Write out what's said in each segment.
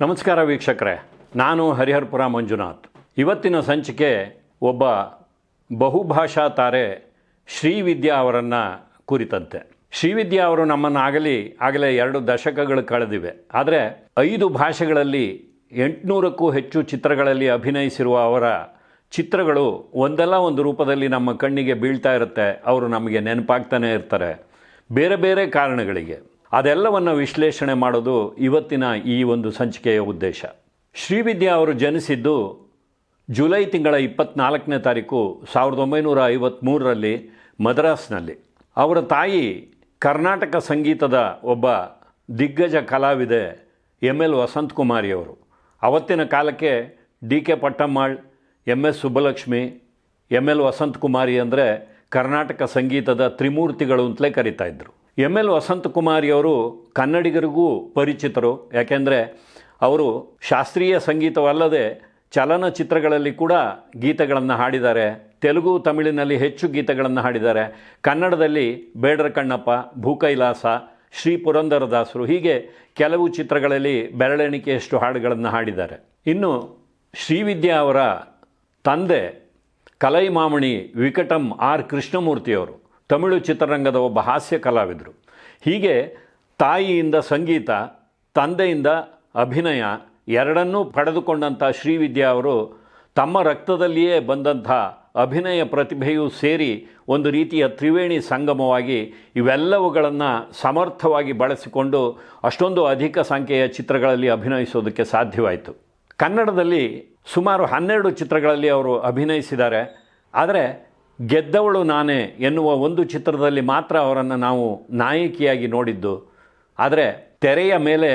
ನಮಸ್ಕಾರ ವೀಕ್ಷಕರೇ. ನಾನು ಹರಿಹರ್ಪುರ ಮಂಜುನಾಥ್. ಇವತ್ತಿನ ಸಂಚಿಕೆ ಒಬ್ಬ ಬಹುಭಾಷಾ ತಾರೆ ಶ್ರೀವಿದ್ಯಾ ಅವರನ್ನು ಕುರಿತಂತೆ. ಶ್ರೀವಿದ್ಯಾ ಅವರು ನಮ್ಮನ್ನು ಆಗಲಿ, ಆಗಲೇ ಎರಡು ದಶಕಗಳು ಕಳೆದಿವೆ. ಆದರೆ ಐದು ಭಾಷೆಗಳಲ್ಲಿ ಎಂಟುನೂರಕ್ಕೂ ಹೆಚ್ಚು ಚಿತ್ರಗಳಲ್ಲಿ ಅಭಿನಯಿಸಿರುವ ಅವರ ಚಿತ್ರಗಳು ಒಂದಲ್ಲ ಒಂದು ರೂಪದಲ್ಲಿ ನಮ್ಮ ಕಣ್ಣಿಗೆ ಬೀಳ್ತಾ ಇರುತ್ತೆ. ಅವರು ನಮಗೆ ನೆನಪಾಗ್ತಾನೆ ಇರ್ತಾರೆ. ಬೇರೆ ಬೇರೆ ಕಾರಣಗಳಿಗೆ. ಅದೆಲ್ಲವನ್ನು ವಿಶ್ಲೇಷಣೆ ಮಾಡೋದು ಇವತ್ತಿನ ಈ ಒಂದು ಸಂಚಿಕೆಯ ಉದ್ದೇಶ. ಶ್ರೀವಿದ್ಯಾ ಅವರು ಜನಿಸಿದ್ದು ಜುಲೈ ತಿಂಗಳ ಇಪ್ಪತ್ನಾಲ್ಕನೇ ತಾರೀಕು ಸಾವಿರದ ಒಂಬೈನೂರ ಐವತ್ತ್ಮೂರರಲ್ಲಿ ಮದ್ರಾಸ್ನಲ್ಲಿ. ಅವರ ತಾಯಿ ಕರ್ನಾಟಕ ಸಂಗೀತದ ಒಬ್ಬ ದಿಗ್ಗಜ ಕಲಾವಿದೆ ಎಂ ಎಲ್ ವಸಂತಕುಮಾರಿಯವರು ಅವತ್ತಿನ ಕಾಲಕ್ಕೆ D K Pattammal M S Subbalakshmi M L Vasanthakumari ಅಂದರೆ ಕರ್ನಾಟಕ ಸಂಗೀತದ ತ್ರಿಮೂರ್ತಿಗಳು ಅಂತಲೇ ಇದ್ದರು ಎಂ ಎಲ್ ವಸಂತ ಕುಮಾರಿಯವರು ಕನ್ನಡಿಗರಿಗೂ ಪರಿಚಿತರು. ಯಾಕೆಂದರೆ ಅವರು ಶಾಸ್ತ್ರೀಯ ಸಂಗೀತವಲ್ಲದೆ ಚಲನಚಿತ್ರಗಳಲ್ಲಿ ಕೂಡ ಗೀತೆಗಳನ್ನು ಹಾಡಿದ್ದಾರೆ. ತೆಲುಗು, ತಮಿಳಿನಲ್ಲಿ ಹೆಚ್ಚು ಗೀತೆಗಳನ್ನು ಹಾಡಿದ್ದಾರೆ. ಕನ್ನಡದಲ್ಲಿ ಬೇಡರ ಕಣ್ಣಪ್ಪ, ಭೂಕೈಲಾಸ, ಶ್ರೀ ಪುರಂದರದಾಸರು ಹೀಗೆ ಕೆಲವು ಚಿತ್ರಗಳಲ್ಲಿ ಬೆರಳೆಣಿಕೆಯಷ್ಟು ಹಾಡುಗಳನ್ನು ಹಾಡಿದ್ದಾರೆ. ಇನ್ನು ಶ್ರೀವಿದ್ಯಾ ಅವರ ತಂದೆ ಕಲೈಮಾಮಣಿ ವಿಕಟಂ ಆರ್ ಕೃಷ್ಣಮೂರ್ತಿಯವರು. ತಮಿಳು ಚಿತ್ರರಂಗದ ಒಬ್ಬ ಹಾಸ್ಯ ಕಲಾವಿದರು. ಹೀಗೆ ತಾಯಿಯಿಂದ ಸಂಗೀತ, ತಂದೆಯಿಂದ ಅಭಿನಯ ಎರಡನ್ನೂ ಪಡೆದುಕೊಂಡಂಥ ಶ್ರೀವಿದ್ಯಾ ಅವರು ತಮ್ಮ ರಕ್ತದಲ್ಲಿಯೇ ಬಂದಂಥ ಅಭಿನಯ ಪ್ರತಿಭೆಯೂ ಸೇರಿ ಒಂದು ರೀತಿಯ ತ್ರಿವೇಣಿ ಸಂಗಮವಾಗಿ ಇವೆಲ್ಲವುಗಳನ್ನು ಸಮರ್ಥವಾಗಿ ಬಳಸಿಕೊಂಡು ಅಷ್ಟೊಂದು ಅಧಿಕ ಸಂಖ್ಯೆಯ ಚಿತ್ರಗಳಲ್ಲಿ ಅಭಿನಯಿಸೋದಕ್ಕೆ ಸಾಧ್ಯವಾಯಿತು. ಕನ್ನಡದಲ್ಲಿ ಸುಮಾರು ಹನ್ನೆರಡು ಚಿತ್ರಗಳಲ್ಲಿ ಅವರು ಅಭಿನಯಿಸಿದ್ದಾರೆ. ಆದರೆ ಗೆದ್ದವಳು ನಾನೇ ಎನ್ನುವ ಒಂದು ಚಿತ್ರದಲ್ಲಿ ಮಾತ್ರ ಅವರನ್ನು ನಾವು ನಾಯಕಿಯಾಗಿ ನೋಡಿದ್ದು. ಆದರೆ ತೆರೆಯ ಮೇಲೆ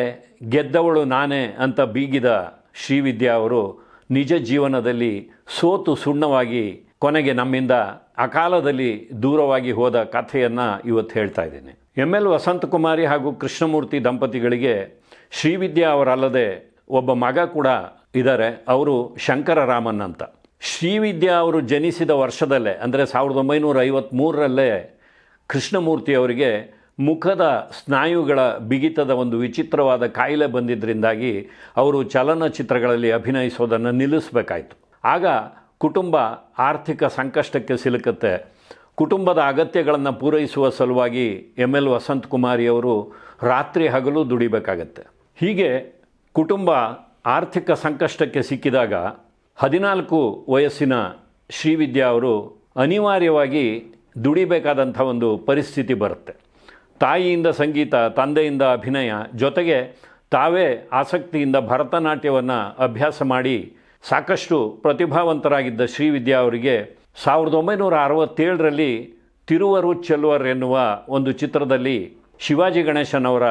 ಗೆದ್ದವಳು ನಾನೇ ಅಂತ ಬೀಗಿದ ಶ್ರೀವಿದ್ಯಾ ಅವರು ನಿಜ ಜೀವನದಲ್ಲಿ ಸೋತು ಸುಣ್ಣವಾಗಿ ಕೊನೆಗೆ ನಮ್ಮಿಂದ ಅಕಾಲದಲ್ಲಿ ದೂರವಾಗಿ ಹೋದ ಕಥೆಯನ್ನು ಇವತ್ತು ಹೇಳ್ತಾ ಇದ್ದೀನಿ. ಎಂ ಎಲ್ ವಸಂತಕುಮಾರಿ ಹಾಗೂ ಕೃಷ್ಣಮೂರ್ತಿ ದಂಪತಿಗಳಿಗೆ ಶ್ರೀವಿದ್ಯಾ ಅವರಲ್ಲದೆ ಒಬ್ಬ ಮಗ ಕೂಡ ಇದ್ದಾರೆ. ಅವರು ಶಂಕರರಾಮನ್ ಅಂತ. ಶ್ರೀವಿದ್ಯಾ ಅವರು ಜನಿಸಿದ ವರ್ಷದಲ್ಲೇ, ಅಂದರೆ ಸಾವಿರದ ಒಂಬೈನೂರ ಐವತ್ತ್ಮೂರರಲ್ಲೇ ಕೃಷ್ಣಮೂರ್ತಿ ಅವರಿಗೆ ಮುಖದ ಸ್ನಾಯುಗಳ ಬಿಗಿತದ ಒಂದು ವಿಚಿತ್ರವಾದ ಕಾಯಿಲೆ ಬಂದಿದ್ದರಿಂದಾಗಿ ಅವರು ಚಲನಚಿತ್ರಗಳಲ್ಲಿ ಅಭಿನಯಿಸೋದನ್ನು ನಿಲ್ಲಿಸಬೇಕಾಯಿತು. ಆಗ ಕುಟುಂಬ ಆರ್ಥಿಕ ಸಂಕಷ್ಟಕ್ಕೆ ಸಿಲುಕುತ್ತೆ. ಕುಟುಂಬದ ಅಗತ್ಯಗಳನ್ನು ಪೂರೈಸುವ ಸಲುವಾಗಿ ಎಂ ಎಲ್ ವಸಂತ್ ಕುಮಾರಿಯವರು ರಾತ್ರಿ ಹಗಲು ದುಡಿಬೇಕಾಗತ್ತೆ. ಹೀಗೆ ಕುಟುಂಬ ಆರ್ಥಿಕ ಸಂಕಷ್ಟಕ್ಕೆ ಸಿಕ್ಕಿದಾಗ ಹದಿನಾಲ್ಕು ವಯಸ್ಸಿನ ಶ್ರೀವಿದ್ಯಾ ಅವರು ಅನಿವಾರ್ಯವಾಗಿ ದುಡಿಬೇಕಾದಂಥ ಒಂದು ಪರಿಸ್ಥಿತಿ ಬರುತ್ತೆ. ತಾಯಿಯಿಂದ ಸಂಗೀತ, ತಂದೆಯಿಂದ ಅಭಿನಯ, ಜೊತೆಗೆ ತಾವೇ ಆಸಕ್ತಿಯಿಂದ ಭರತನಾಟ್ಯವನ್ನು ಅಭ್ಯಾಸ ಮಾಡಿ ಸಾಕಷ್ಟು ಪ್ರತಿಭಾವಂತರಾಗಿದ್ದ ಶ್ರೀವಿದ್ಯಾ ಅವರಿಗೆ ಸಾವಿರದ ಒಂಬೈನೂರ ಅರವತ್ತೇಳರಲ್ಲಿ ತಿರುವರು ಚೆಲ್ವರ್ ಎನ್ನುವ ಒಂದು ಚಿತ್ರದಲ್ಲಿ ಶಿವಾಜಿ ಗಣೇಶನ್ ಅವರ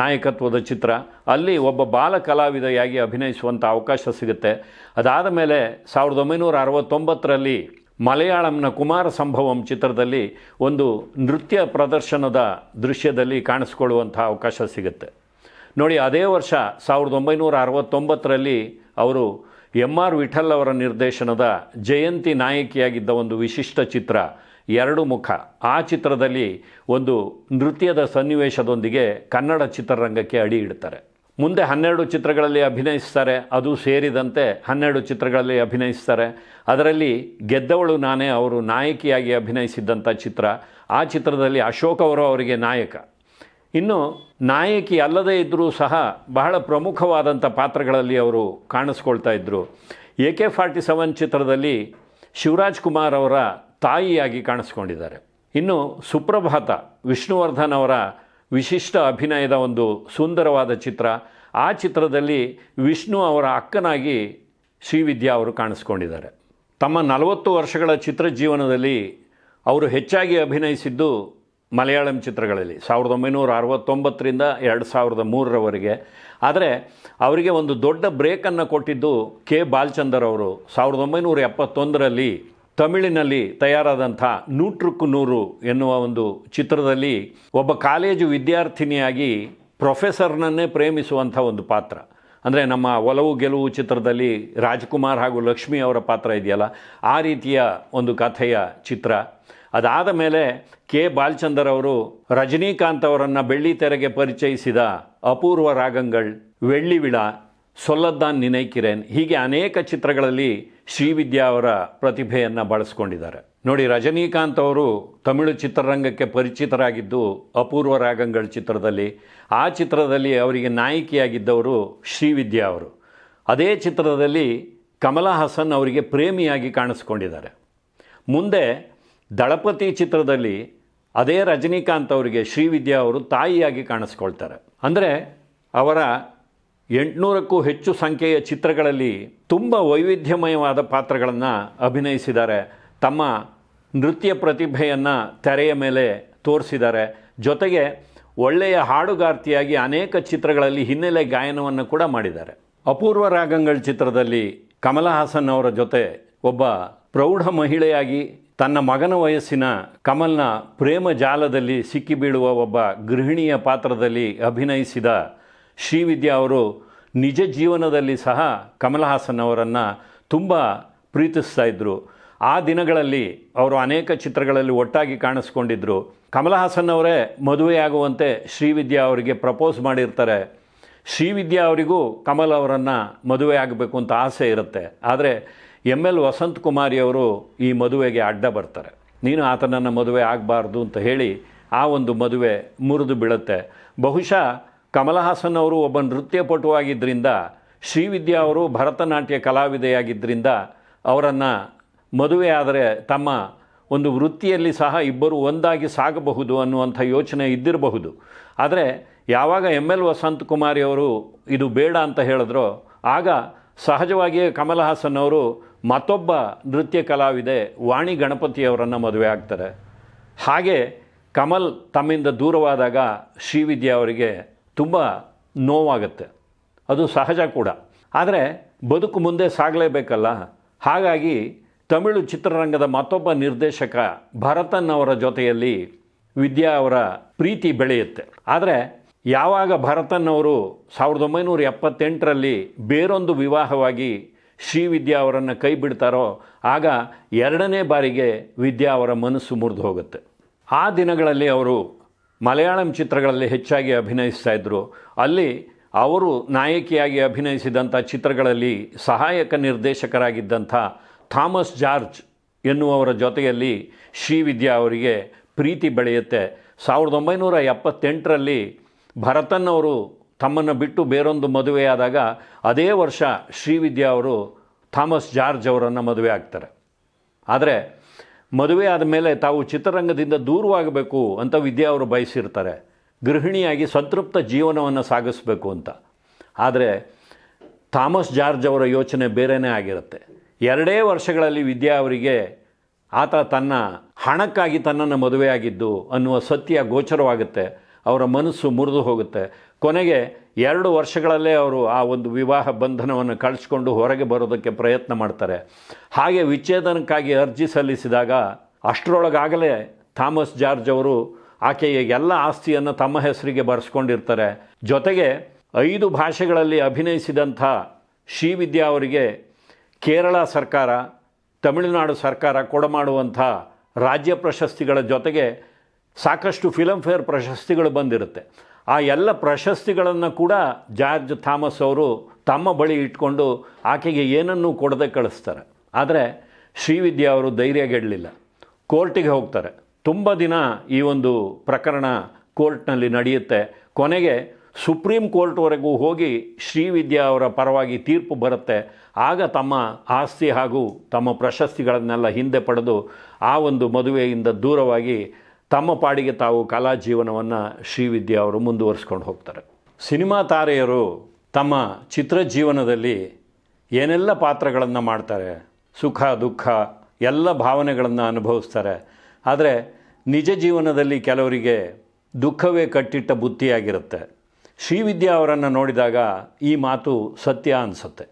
ನಾಯಕತ್ವದ ಚಿತ್ರ. ಅಲ್ಲಿ ಒಬ್ಬ ಬಾಲ ಕಲಾವಿದೆಯಾಗಿ ಅಭಿನಯಿಸುವಂಥ ಅವಕಾಶ ಸಿಗುತ್ತೆ. ಅದಾದ ಮೇಲೆ ಸಾವಿರದ ಒಂಬೈನೂರ ಅರವತ್ತೊಂಬತ್ತರಲ್ಲಿ ಮಲಯಾಳಂನ ಕುಮಾರ ಸಂಭವಂ ಚಿತ್ರದಲ್ಲಿ ಒಂದು ನೃತ್ಯ ಪ್ರದರ್ಶನದ ದೃಶ್ಯದಲ್ಲಿ ಕಾಣಿಸ್ಕೊಳ್ಳುವಂಥ ಅವಕಾಶ ಸಿಗುತ್ತೆ. ನೋಡಿ, ಅದೇ ವರ್ಷ ಸಾವಿರದ ಒಂಬೈನೂರ ಅರವತ್ತೊಂಬತ್ತರಲ್ಲಿ ಅವರು ಎಂ ಆರ್ ವಿಠಲ್ ಅವರ ನಿರ್ದೇಶನದ ಜಯಂತಿ ನಾಯಕಿಯಾಗಿದ್ದ ಒಂದು ವಿಶಿಷ್ಟ ಚಿತ್ರ ಎರಡು ಮುಖ. ಆ ಚಿತ್ರದಲ್ಲಿ ಒಂದು ನೃತ್ಯದ ಸನ್ನಿವೇಶದೊಂದಿಗೆ ಕನ್ನಡ ಚಿತ್ರರಂಗಕ್ಕೆ ಅಡಿ ಇಡ್ತಾರೆ. ಮುಂದೆ ಹನ್ನೆರಡು ಚಿತ್ರಗಳಲ್ಲಿ ಅಭಿನಯಿಸ್ತಾರೆ. ಅದು ಸೇರಿದಂತೆ ಹನ್ನೆರಡು ಚಿತ್ರಗಳಲ್ಲಿ ಅಭಿನಯಿಸ್ತಾರೆ. ಅದರಲ್ಲಿ ಗೆದ್ದವಳು ನಾನೇ, ಅವರು ನಾಯಕಿಯಾಗಿ ಅಭಿನಯಿಸಿದ್ದಂಥ ಚಿತ್ರ. ಆ ಚಿತ್ರದಲ್ಲಿ ಅಶೋಕ್ ಅವರು ಅವರಿಗೆ ನಾಯಕ. ಇನ್ನು ನಾಯಕಿ ಅಲ್ಲದೇ ಇದ್ದರೂ ಸಹ ಬಹಳ ಪ್ರಮುಖವಾದಂಥ ಪಾತ್ರಗಳಲ್ಲಿ ಅವರು ಕಾಣಿಸ್ಕೊಳ್ತಾ ಇದ್ದರು ಎ ಕೆ ಫಾರ್ಟಿ ಸೆವೆನ್ ಚಿತ್ರದಲ್ಲಿ ಶಿವರಾಜ್ ಕುಮಾರ್ ಅವರ ತಾಯಿಯಾಗಿ ಕಾಣಿಸ್ಕೊಂಡಿದ್ದಾರೆ. ಇನ್ನು ಸುಪ್ರಭಾತ ವಿಷ್ಣುವರ್ಧನ್ ಅವರ ವಿಶಿಷ್ಟ ಅಭಿನಯದ ಒಂದು ಸುಂದರವಾದ ಚಿತ್ರ, ಆ ಚಿತ್ರದಲ್ಲಿ ವಿಷ್ಣು ಅವರ ಅಕ್ಕನಾಗಿ ಶ್ರೀವಿದ್ಯಾ ಅವರು ಕಾಣಿಸ್ಕೊಂಡಿದ್ದಾರೆ. ತಮ್ಮ ನಲವತ್ತು ವರ್ಷಗಳ ಚಿತ್ರ ಜೀವನದಲ್ಲಿ ಅವರು ಹೆಚ್ಚಾಗಿ ಅಭಿನಯಿಸಿದ್ದು ಮಲಯಾಳಂ ಚಿತ್ರಗಳಲ್ಲಿ, ಸಾವಿರದ ಒಂಬೈನೂರ ಅರವತ್ತೊಂಬತ್ತರಿಂದ ಎರಡು ಸಾವಿರದ ಮೂರರವರೆಗೆ. ಆದರೆ ಅವರಿಗೆ ಒಂದು ದೊಡ್ಡ ಬ್ರೇಕನ್ನು ಕೊಟ್ಟಿದ್ದು ಕೆ. ಬಾಲ್ಚಂದರ್ ಅವರು, ಸಾವಿರದ ಒಂಬೈನೂರ ಎಪ್ಪತ್ತೊಂದರಲ್ಲಿ ತಮಿಳಿನಲ್ಲಿ ತಯಾರಾದಂಥ ನೂಟ್ರುಕು ನೂರು ಎನ್ನುವ ಒಂದು ಚಿತ್ರದಲ್ಲಿ ಒಬ್ಬ ಕಾಲೇಜು ವಿದ್ಯಾರ್ಥಿನಿಯಾಗಿ ಪ್ರೊಫೆಸರ್ನನ್ನೇ ಪ್ರೇಮಿಸುವಂಥ ಒಂದು ಪಾತ್ರ. ಅಂದರೆ ನಮ್ಮ ಒಲವು ಗೆಲುವು ಚಿತ್ರದಲ್ಲಿ ರಾಜ್ಕುಮಾರ್ ಹಾಗೂ ಲಕ್ಷ್ಮಿ ಅವರ ಪಾತ್ರ ಇದೆಯಲ್ಲ? ಆ ರೀತಿಯ ಒಂದು ಕಥೆಯ ಚಿತ್ರ. ಅದಾದ ಮೇಲೆ ಕೆ ಬಾಲ್ಚಂದರ್ ಅವರು ರಜನೀಕಾಂತ್ ಅವರನ್ನು ಬೆಳ್ಳಿ ತೆರೆಗೆ ಪರಿಚಯಿಸಿದ ಅಪೂರ್ವ ರಾಗಂಗಳ್, ವೆಳ್ಳಿ ವಿಳ ಸೊಲ್ಲದ್ದಾನ್ ನಿನೈಕಿರೇನ್. ಹೀಗೆ ಅನೇಕ ಚಿತ್ರಗಳಲ್ಲಿ ಶ್ರೀವಿದ್ಯಾ ಅವರ ಪ್ರತಿಭೆಯನ್ನು ಬಳಸ್ಕೊಂಡಿದ್ದಾರೆ. ನೋಡಿ, ರಜನೀಕಾಂತ್ ಅವರು ತಮಿಳು ಚಿತ್ರರಂಗಕ್ಕೆ ಪರಿಚಿತರಾಗಿದ್ದು ಅಪೂರ್ವ ರಾಗಂಗಳ ಚಿತ್ರದಲ್ಲಿ, ಆ ಚಿತ್ರದಲ್ಲಿ ಅವರಿಗೆ ನಾಯಕಿಯಾಗಿದ್ದವರು ಶ್ರೀವಿದ್ಯಾ ಅವರು. ಅದೇ ಚಿತ್ರದಲ್ಲಿ ಕಮಲಾ ಹಾಸನ್ ಅವರಿಗೆ ಪ್ರೇಮಿಯಾಗಿ ಕಾಣಿಸ್ಕೊಂಡಿದ್ದಾರೆ. ಮುಂದೆ ದಳಪತಿ ಚಿತ್ರದಲ್ಲಿ ಅದೇ ರಜನೀಕಾಂತ್ ಅವರಿಗೆ ಶ್ರೀವಿದ್ಯಾ ಅವರು ತಾಯಿಯಾಗಿ ಕಾಣಿಸ್ಕೊಳ್ತಾರೆ. ಅಂದರೆ ಅವರ ಎಂಟುನೂರಕ್ಕೂ ಹೆಚ್ಚು ಸಂಖ್ಯೆಯ ಚಿತ್ರಗಳಲ್ಲಿ ತುಂಬ ವೈವಿಧ್ಯಮಯವಾದ ಪಾತ್ರಗಳನ್ನು ಅಭಿನಯಿಸಿದ್ದಾರೆ. ತಮ್ಮ ನೃತ್ಯ ಪ್ರತಿಭೆಯನ್ನು ತೆರೆಯ ಮೇಲೆ ತೋರಿಸಿದ್ದಾರೆ. ಜೊತೆಗೆ ಒಳ್ಳೆಯ ಹಾಡುಗಾರ್ತಿಯಾಗಿ ಅನೇಕ ಚಿತ್ರಗಳಲ್ಲಿ ಹಿನ್ನೆಲೆ ಗಾಯನವನ್ನು ಕೂಡ ಮಾಡಿದ್ದಾರೆ. ಅಪೂರ್ವ ರಾಗಂಗಳ ಚಿತ್ರದಲ್ಲಿ ಕಮಲ ಹಾಸನ್ ಅವರ ಜೊತೆ ಒಬ್ಬ ಪ್ರೌಢ ಮಹಿಳೆಯಾಗಿ ತನ್ನ ಮಗನ ವಯಸ್ಸಿನ ಕಮಲ್ನ ಪ್ರೇಮ ಜಾಲದಲ್ಲಿ ಸಿಕ್ಕಿಬೀಳುವ ಒಬ್ಬ ಗೃಹಿಣಿಯ ಪಾತ್ರದಲ್ಲಿ ಅಭಿನಯಿಸಿದ ಶ್ರೀವಿದ್ಯಾ ಅವರು ನಿಜ ಜೀವನದಲ್ಲಿ ಸಹ ಕಮಲಹಾಸನ್ ಅವರನ್ನು ತುಂಬ ಪ್ರೀತಿಸ್ತಾ ಇದ್ದರು ಆ ದಿನಗಳಲ್ಲಿ ಅವರು ಅನೇಕ ಚಿತ್ರಗಳಲ್ಲಿ ಒಟ್ಟಾಗಿ ಕಾಣಿಸ್ಕೊಂಡಿದ್ದರು ಕಮಲಹಾಸನ್ ಅವರೇ ಮದುವೆಯಾಗುವಂತೆ ಶ್ರೀವಿದ್ಯಾ ಅವರಿಗೆ ಪ್ರಪೋಸ್ ಮಾಡಿರ್ತಾರೆ. ಶ್ರೀವಿದ್ಯಾ ಅವರಿಗೂ ಕಮಲ್ ಅವರನ್ನು ಮದುವೆ ಆಗಬೇಕು ಅಂತ ಆಸೆ ಇರುತ್ತೆ. ಆದರೆ ಎಂ ಎಲ್ ವಸಂತ್ ಕುಮಾರಿ ಅವರು ಈ ಮದುವೆಗೆ ಅಡ್ಡ ಬರ್ತಾರೆ. ನೀನು ಆತನನ್ನು ಮದುವೆ ಆಗಬಾರ್ದು ಅಂತ ಹೇಳಿ ಆ ಒಂದು ಮದುವೆ ಮುರಿದು ಬೀಳುತ್ತೆ. ಬಹುಶಃ ಕಮಲ್ ಹಾಸನ್ ಅವರು ಒಬ್ಬ ನೃತ್ಯಪಟುವಾಗಿದ್ದರಿಂದ ಶ್ರೀವಿದ್ಯಾ ಅವರು ಭರತನಾಟ್ಯ ಕಲಾವಿದೆಯಾಗಿದ್ದರಿಂದ ಅವರನ್ನು ಮದುವೆ ಆದರೆ ತಮ್ಮ ಒಂದು ವೃತ್ತಿಯಲ್ಲಿ ಸಹ ಇಬ್ಬರು ಒಂದಾಗಿ ಸಾಗಬಹುದು ಅನ್ನುವಂಥ ಯೋಚನೆ ಇದ್ದಿರಬಹುದು. ಆದರೆ ಯಾವಾಗ ಎಂ ಎಲ್ ವಸಂತ್ ಕುಮಾರಿ ಅವರು ಇದು ಬೇಡ ಅಂತ ಹೇಳಿದ್ರೋ, ಆಗ ಸಹಜವಾಗಿಯೇ ಕಮಲ ಹಾಸನ್ ಅವರು ಮತ್ತೊಬ್ಬ ನೃತ್ಯ ಕಲಾವಿದೆ ವಾಣಿ ಗಣಪತಿಯವರನ್ನು ಮದುವೆ ಆಗ್ತಾರೆ. ಹಾಗೆ ಕಮಲ್ ತಮ್ಮಿಂದ ದೂರವಾದಾಗ ಶ್ರೀವಿದ್ಯಾ ಅವರಿಗೆ ತುಂಬ ನೋವಾಗುತ್ತೆ. ಅದು ಸಹಜ ಕೂಡ. ಆದರೆ ಬದುಕು ಮುಂದೆ ಸಾಗಲೇಬೇಕಲ್ಲ? ಹಾಗಾಗಿ ತಮಿಳು ಚಿತ್ರರಂಗದ ಮತ್ತೊಬ್ಬ ನಿರ್ದೇಶಕ ಭರತನ್ ಅವರ ಜೊತೆಯಲ್ಲಿ ವಿದ್ಯಾ ಅವರ ಪ್ರೀತಿ ಬೆಳೆಯುತ್ತೆ. ಆದರೆ ಯಾವಾಗ ಭರತನ್ ಅವರು ಸಾವಿರದ ಒಂಬೈನೂರ ಎಪ್ಪತ್ತೆಂಟರಲ್ಲಿ ಬೇರೊಂದು ವಿವಾಹವಾಗಿ ಶ್ರೀವಿದ್ಯಾ ಅವರನ್ನು ಕೈ ಬಿಡ್ತಾರೋ, ಆಗ ಎರಡನೇ ಬಾರಿಗೆ ವಿದ್ಯಾ ಅವರ ಮನಸ್ಸು ಮುರಿದು ಹೋಗುತ್ತೆ. ಆ ದಿನಗಳಲ್ಲಿ ಅವರು ಮಲಯಾಳಂ ಚಿತ್ರಗಳಲ್ಲಿ ಹೆಚ್ಚಾಗಿ ಅಭಿನಯಿಸ್ತಾ ಇದ್ದರು ಅಲ್ಲಿ ಅವರು ನಾಯಕಿಯಾಗಿ ಅಭಿನಯಿಸಿದಂಥ ಚಿತ್ರಗಳಲ್ಲಿ ಸಹಾಯಕ ನಿರ್ದೇಶಕರಾಗಿದ್ದಂಥ ಥಾಮಸ್ ಜಾರ್ಜ್ ಎನ್ನುವವರ ಜೊತೆಯಲ್ಲಿ ಶ್ರೀವಿದ್ಯಾ ಅವರಿಗೆ ಪ್ರೀತಿ ಬೆಳೆಯುತ್ತೆ. ಸಾವಿರದ ಒಂಬೈನೂರ ಎಪ್ಪತ್ತೆಂಟರಲ್ಲಿ ಭರತನ್ ಅವರು ತಮ್ಮನ್ನು ಬಿಟ್ಟು ಬೇರೊಂದು ಮದುವೆಯಾದಾಗ ಅದೇ ವರ್ಷ ಶ್ರೀವಿದ್ಯಾ ಅವರು ಥಾಮಸ್ ಜಾರ್ಜ್ ಅವರನ್ನು ಮದುವೆ ಆಗ್ತಾರೆ. ಆದರೆ ಮದುವೆ ಆದಮೇಲೆ ತಾವು ಚಿತ್ರರಂಗದಿಂದ ದೂರವಾಗಬೇಕು ಅಂತ ವಿದ್ಯಾ ಅವರು ಬಯಸಿರ್ತಾರೆ. ಗೃಹಿಣಿಯಾಗಿ ಸಂತೃಪ್ತ ಜೀವನವನ್ನು ಸಾಗಿಸಬೇಕು ಅಂತ. ಆದರೆ ಥಾಮಸ್ ಜಾರ್ಜ್ ಅವರ ಯೋಚನೆ ಬೇರೆಯೇ ಆಗಿರುತ್ತೆ. ಎರಡೇ ವರ್ಷಗಳಲ್ಲಿ ವಿದ್ಯಾ ಅವರಿಗೆ ಆತ ತನ್ನ ಹಣಕ್ಕಾಗಿ ತನ್ನನ್ನು ಮದುವೆಯಾಗಿದ್ದು ಅನ್ನುವ ಸತ್ಯ ಗೋಚರವಾಗುತ್ತೆ. ಅವರ ಮನಸ್ಸು ಮುರಿದು ಹೋಗುತ್ತೆ. ಕೊನೆಗೆ ಎರಡು ವರ್ಷಗಳಲ್ಲೇ ಅವರು ಆ ಒಂದು ವಿವಾಹ ಬಂಧನವನ್ನು ಕಳಿಸ್ಕೊಂಡು ಹೊರಗೆ ಬರೋದಕ್ಕೆ ಪ್ರಯತ್ನ ಮಾಡ್ತಾರೆ. ಹಾಗೆ ವಿಚ್ಛೇದನಕ್ಕಾಗಿ ಅರ್ಜಿ ಸಲ್ಲಿಸಿದಾಗ ಅಷ್ಟರೊಳಗಾಗಲೇ ಥಾಮಸ್ ಜಾರ್ಜ್ ಅವರು ಆಕೆಯ ಎಲ್ಲ ಆಸ್ತಿಯನ್ನು ತಮ್ಮ ಹೆಸರಿಗೆ ಬರೆಸ್ಕೊಂಡಿರ್ತಾರೆ. ಜೊತೆಗೆ ಐದು ಭಾಷೆಗಳಲ್ಲಿ ಅಭಿನಯಿಸಿದಂಥ ಶ್ರೀವಿದ್ಯಾ ಅವರಿಗೆ ಕೇರಳ ಸರ್ಕಾರ, ತಮಿಳುನಾಡು ಸರ್ಕಾರ ಕೊಡಮಾಡುವಂಥ ರಾಜ್ಯ ಪ್ರಶಸ್ತಿಗಳ ಜೊತೆಗೆ ಸಾಕಷ್ಟು ಫಿಲಮ್ಫೇರ್ ಪ್ರಶಸ್ತಿಗಳು ಬಂದಿರುತ್ತೆ. ಆ ಎಲ್ಲ ಪ್ರಶಸ್ತಿಗಳನ್ನು ಕೂಡ ಜಾರ್ಜ್ ಥಾಮಸ್ ಅವರು ತಮ್ಮ ಬಳಿ ಇಟ್ಕೊಂಡು ಆಕೆಗೆ ಏನನ್ನೂ ಕೊಡದೆ ಕಳಿಸ್ತಾರೆ. ಆದರೆ ಶ್ರೀವಿದ್ಯಾ ಅವರು ಧೈರ್ಯಗೆಡಲಿಲ್ಲ ಕೋರ್ಟಿಗೆ ಹೋಗ್ತಾರೆ. ತುಂಬ ದಿನ ಈ ಒಂದು ಪ್ರಕರಣ ಕೋರ್ಟ್ನಲ್ಲಿ ನಡೆಯುತ್ತೆ. ಕೊನೆಗೆ ಸುಪ್ರೀಂ ಕೋರ್ಟ್ವರೆಗೂ ಹೋಗಿ ಶ್ರೀವಿದ್ಯಾ ಅವರ ಪರವಾಗಿ ತೀರ್ಪು ಬರುತ್ತೆ. ಆಗ ತಮ್ಮ ಆಸ್ತಿ ಹಾಗೂ ತಮ್ಮ ಪ್ರಶಸ್ತಿಗಳನ್ನೆಲ್ಲ ಹಿಂದೆ ಪಡೆದು ಆ ಒಂದು ಮದುವೆಯಿಂದ ದೂರವಾಗಿ ತಮ್ಮ ಪಾಡಿಗೆ ತಾವು ಕಲಾ ಜೀವನವನ್ನು ಶ್ರೀವಿದ್ಯಾ ಅವರು ಮುಂದುವರಿಸ್ಕೊಂಡು ಹೋಗ್ತಾರೆ. ಸಿನಿಮಾ ತಾರೆಯರು ತಮ್ಮ ಚಿತ್ರ ಜೀವನದಲ್ಲಿ ಏನೆಲ್ಲ ಪಾತ್ರಗಳನ್ನು ಮಾಡ್ತಾರೆ, ಸುಖ, ದುಃಖ, ಎಲ್ಲ ಭಾವನೆಗಳನ್ನು ಅನುಭವಿಸ್ತಾರೆ. ಆದರೆ ನಿಜ ಜೀವನದಲ್ಲಿ ಕೆಲವರಿಗೆ ದುಃಖವೇ ಕಟ್ಟಿಟ್ಟ ಬುತ್ತಿಯಾಗಿರುತ್ತೆ. ಶ್ರೀವಿದ್ಯಾ ಅವರನ್ನು ನೋಡಿದಾಗ ಈ ಮಾತು ಸತ್ಯ ಅನಿಸುತ್ತೆ.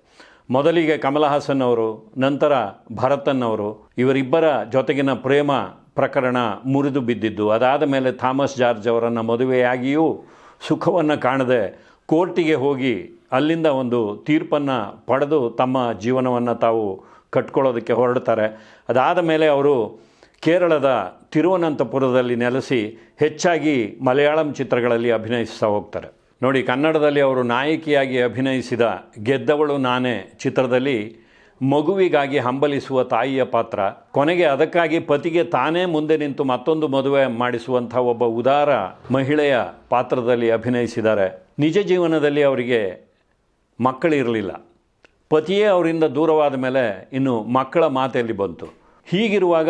ಮೊದಲಿಗೆ ಕಮಲ ಹಾಸನ್ ಅವರು, ನಂತರ ಭರತನ್ ಅವರು, ಇವರಿಬ್ಬರ ಜೊತೆಗಿನ ಪ್ರೇಮ ಪ್ರಕರಣ ಮುರಿದು ಬಿದ್ದಿದ್ದು. ಅದಾದ ಮೇಲೆ ಥಾಮಸ್ ಜಾರ್ಜ್ ಅವರನ್ನು ಮದುವೆಯಾಗಿಯೂ ಸುಖವನ್ನು ಕಾಣದೆ ಕೋರ್ಟಿಗೆ ಹೋಗಿ ಅಲ್ಲಿಂದ ಒಂದು ತೀರ್ಪನ್ನು ಪಡೆದು ತಮ್ಮ ಜೀವನವನ್ನು ತಾವು ಕಟ್ಕೊಳ್ಳೋದಕ್ಕೆ ಹೊರಡ್ತಾರೆ. ಅದಾದ ಮೇಲೆ ಅವರು ಕೇರಳದ ತಿರುವನಂತಪುರದಲ್ಲಿ ನೆಲೆಸಿ ಹೆಚ್ಚಾಗಿ ಮಲಯಾಳಂ ಚಿತ್ರಗಳಲ್ಲಿ ಅಭಿನಯಿಸ್ತಾ ಹೋಗ್ತಾರೆ. ನೋಡಿ, ಕನ್ನಡದಲ್ಲಿ ಅವರು ನಾಯಕಿಯಾಗಿ ಅಭಿನಯಿಸಿದ ಗೆದ್ದವಳು ನಾನೇ ಚಿತ್ರದಲ್ಲಿ ಮಗುವಿಗಾಗಿ ಹಂಬಲಿಸುವ ತಾಯಿಯ ಪಾತ್ರ. ಕೊನೆಗೆ ಅದಕ್ಕಾಗಿ ಪತಿಗೆ ತಾನೇ ಮುಂದೆ ನಿಂತು ಮತ್ತೊಂದು ಮದುವೆ ಮಾಡಿಸುವಂಥ ಒಬ್ಬ ಉದಾರ ಮಹಿಳೆಯ ಪಾತ್ರದಲ್ಲಿ ಅಭಿನಯಿಸಿದ್ದಾರೆ. ನಿಜ ಜೀವನದಲ್ಲಿ ಅವರಿಗೆ ಮಕ್ಕಳಿರಲಿಲ್ಲ. ಪತಿಯೇ ಅವರಿಂದ ದೂರವಾದ ಮೇಲೆ ಇನ್ನು ಮಕ್ಕಳ ಮಾತೆಯಲ್ಲಿ ಬಂತು. ಹೀಗಿರುವಾಗ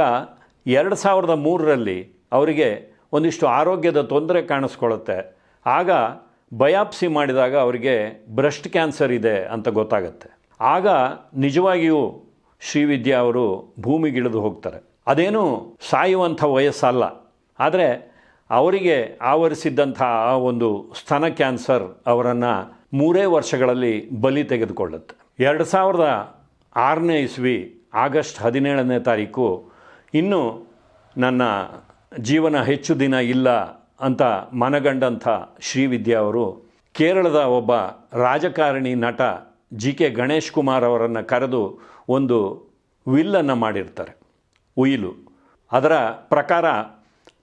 ಎರಡು ಸಾವಿರದ ಮೂರರಲ್ಲಿ ಅವರಿಗೆ ಒಂದಿಷ್ಟು ಆರೋಗ್ಯದ ತೊಂದರೆ ಕಾಣಿಸ್ಕೊಳ್ಳುತ್ತೆ. ಆಗ ಬಯಾಪ್ಸಿ ಮಾಡಿದಾಗ ಅವರಿಗೆ ಬ್ರೆಸ್ಟ್ ಕ್ಯಾನ್ಸರ್ ಇದೆ ಅಂತ ಗೊತ್ತಾಗುತ್ತೆ. ಆಗ ನಿಜವಾಗಿಯೂ ಶ್ರೀವಿದ್ಯಾ ಅವರು ಭೂಮಿಗಿಳಿದು ಹೋಗ್ತಾರೆ. ಅದೇನು ಸಾಯುವಂಥ ವಯಸ್ಸಲ್ಲ. ಆದರೆ ಅವರಿಗೆ ಆವರಿಸಿದ್ದಂಥ ಆ ಒಂದು ಸ್ತನ ಕ್ಯಾನ್ಸರ್ ಅವರನ್ನು ಮೂರೇ ವರ್ಷಗಳಲ್ಲಿ ಬಲಿ ತೆಗೆದುಕೊಳ್ಳುತ್ತೆ. ಎರಡು ಸಾವಿರದ ಆರನೇ ಇಸ್ವಿ ಆಗಸ್ಟ್ ಹದಿನೇಳನೇ ತಾರೀಕು ಇನ್ನು ನನ್ನ ಜೀವನ ಹೆಚ್ಚು ದಿನ ಇಲ್ಲ ಅಂತ ಮನಗಂಡಂಥ ಶ್ರೀವಿದ್ಯಾ ಅವರು ಕೇರಳದ ಒಬ್ಬ ರಾಜಕಾರಣಿ ನಟ ಜಿ ಕೆ ಗಣೇಶ್ ಕುಮಾರ್ ಅವರನ್ನು ಕರೆದು ಒಂದು ವಿಲ್ಲನ್ನು ಮಾಡಿರ್ತಾರೆ ಉಯಿಲು ಅದರ ಪ್ರಕಾರ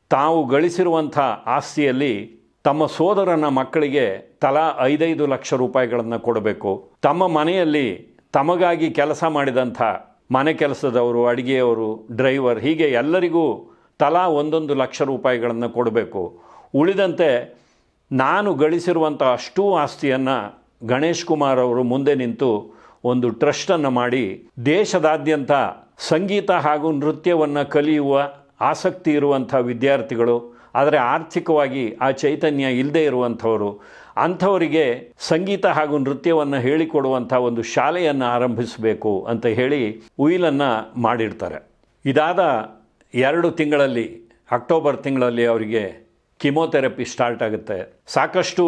ತಾವು ಗಳಿಸಿರುವಂಥ ಆಸ್ತಿಯಲ್ಲಿ ತಮ್ಮ ಸೋದರನ ಮಕ್ಕಳಿಗೆ ತಲಾ ಐದೈದು ಲಕ್ಷ ರೂಪಾಯಿಗಳನ್ನು ಕೊಡಬೇಕು. ತಮ್ಮ ಮನೆಯಲ್ಲಿ ತಮಗಾಗಿ ಕೆಲಸ ಮಾಡಿದಂಥ ಮನೆ ಕೆಲಸದವರು, ಅಡುಗೆಯವರು, ಡ್ರೈವರ್ ಹೀಗೆ ಎಲ್ಲರಿಗೂ ತಲಾ ಒಂದೊಂದು ಲಕ್ಷ ರೂಪಾಯಿಗಳನ್ನು ಕೊಡಬೇಕು. ಉಳಿದಂತೆ ನಾನು ಗಳಿಸಿರುವಂಥ ಅಷ್ಟೂ ಆಸ್ತಿಯನ್ನು ಗಣೇಶ್ ಕುಮಾರ್ ಅವರು ಮುಂದೆ ನಿಂತು ಒಂದು ಟ್ರಸ್ಟನ್ನು ಮಾಡಿ ದೇಶದಾದ್ಯಂತ ಸಂಗೀತ ಹಾಗೂ ನೃತ್ಯವನ್ನು ಕಲಿಯುವ ಆಸಕ್ತಿ ಇರುವಂಥ ವಿದ್ಯಾರ್ಥಿಗಳು, ಆದರೆ ಆರ್ಥಿಕವಾಗಿ ಆ ಚೈತನ್ಯ ಇಲ್ಲದೇ ಇರುವಂಥವರು, ಅಂಥವರಿಗೆ ಸಂಗೀತ ಹಾಗೂ ನೃತ್ಯವನ್ನು ಹೇಳಿಕೊಡುವಂಥ ಒಂದು ಶಾಲೆಯನ್ನು ಆರಂಭಿಸಬೇಕು ಅಂತ ಹೇಳಿ ಉಯಿಲನ್ನು ಮಾಡಿರ್ತಾರೆ. ಇದಾದ ಎರಡು ತಿಂಗಳಲ್ಲಿ, ಅಕ್ಟೋಬರ್ ತಿಂಗಳಲ್ಲಿ ಅವರಿಗೆ ಕಿಮೋಥೆರಪಿ ಸ್ಟಾರ್ಟ್ ಆಗುತ್ತೆ. ಸಾಕಷ್ಟು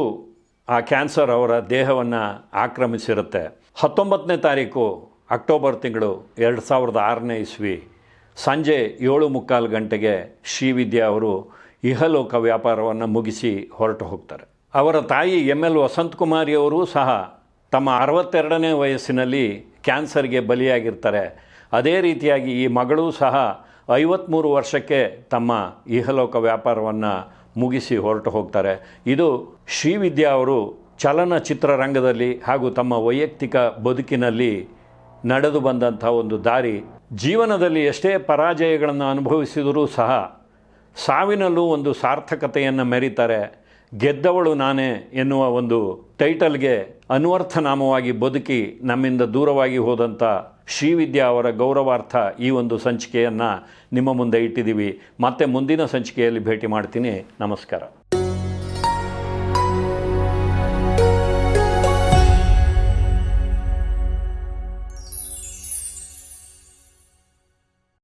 ಆ ಕ್ಯಾನ್ಸರ್ ಅವರ ದೇಹವನ್ನು ಆಕ್ರಮಿಸಿರುತ್ತೆ. ಹತ್ತೊಂಬತ್ತನೇ ತಾರೀಕು ಅಕ್ಟೋಬರ್ ತಿಂಗಳು ಎರಡು ಸಾವಿರದ ಆರನೇ ಇಸ್ವಿ ಸಂಜೆ ಏಳು ಮುಕ್ಕಾಲು ಗಂಟೆಗೆ ಶ್ರೀವಿದ್ಯಾ ಅವರು ಇಹಲೋಕ ವ್ಯಾಪಾರವನ್ನು ಮುಗಿಸಿ ಹೊರಟು ಹೋಗ್ತಾರೆ. ಅವರ ತಾಯಿ ಎಂ ಎಲ್ ವಸಂತಕುಮಾರಿಯವರೂ ಸಹ ತಮ್ಮ ಅರವತ್ತೆರಡನೇ ವಯಸ್ಸಿನಲ್ಲಿ ಕ್ಯಾನ್ಸರ್ಗೆ ಬಲಿಯಾಗಿರ್ತಾರೆ. ಅದೇ ರೀತಿಯಾಗಿ ಈ ಮಗಳೂ ಸಹ ಐವತ್ತ್ಮೂರು ವರ್ಷಕ್ಕೆ ತಮ್ಮ ಇಹಲೋಕ ವ್ಯಾಪಾರವನ್ನು ಮುಗಿಸಿ ಹೊರಟು ಹೋಗ್ತಾರೆ. ಇದು ಶ್ರೀವಿದ್ಯಾ ಅವರು ಚಲನಚಿತ್ರರಂಗದಲ್ಲಿ ಹಾಗೂ ತಮ್ಮ ವೈಯಕ್ತಿಕ ಬದುಕಿನಲ್ಲಿ ನಡೆದು ಬಂದಂಥ ಒಂದು ದಾರಿ. ಜೀವನದಲ್ಲಿ ಎಷ್ಟೇ ಪರಾಜಯಗಳನ್ನು ಅನುಭವಿಸಿದರೂ ಸಹ ಸಾವಿನಲ್ಲೂ ಒಂದು ಸಾರ್ಥಕತೆಯನ್ನು ಮೆರೀತಾರೆ. ಗೆದ್ದವಳು ನಾನೇ ಎನ್ನುವ ಒಂದು ಟೈಟಲ್ಗೆ ಅನ್ವರ್ಥನಾಮವಾಗಿ ಬದುಕಿ ನಮ್ಮಿಂದ ದೂರವಾಗಿ ಹೋದಂಥ ಶ್ರೀವಿದ್ಯಾ ಅವರ ಗೌರವಾರ್ಥ ಈ ಒಂದು ಸಂಚಿಕೆಯನ್ನು ನಿಮ್ಮ ಮುಂದೆ ಇಟ್ಟಿದ್ದೀವಿ. ಮತ್ತೆ ಮುಂದಿನ ಸಂಚಿಕೆಯಲ್ಲಿ ಭೇಟಿ ಮಾಡ್ತೀನಿ. ನಮಸ್ಕಾರ.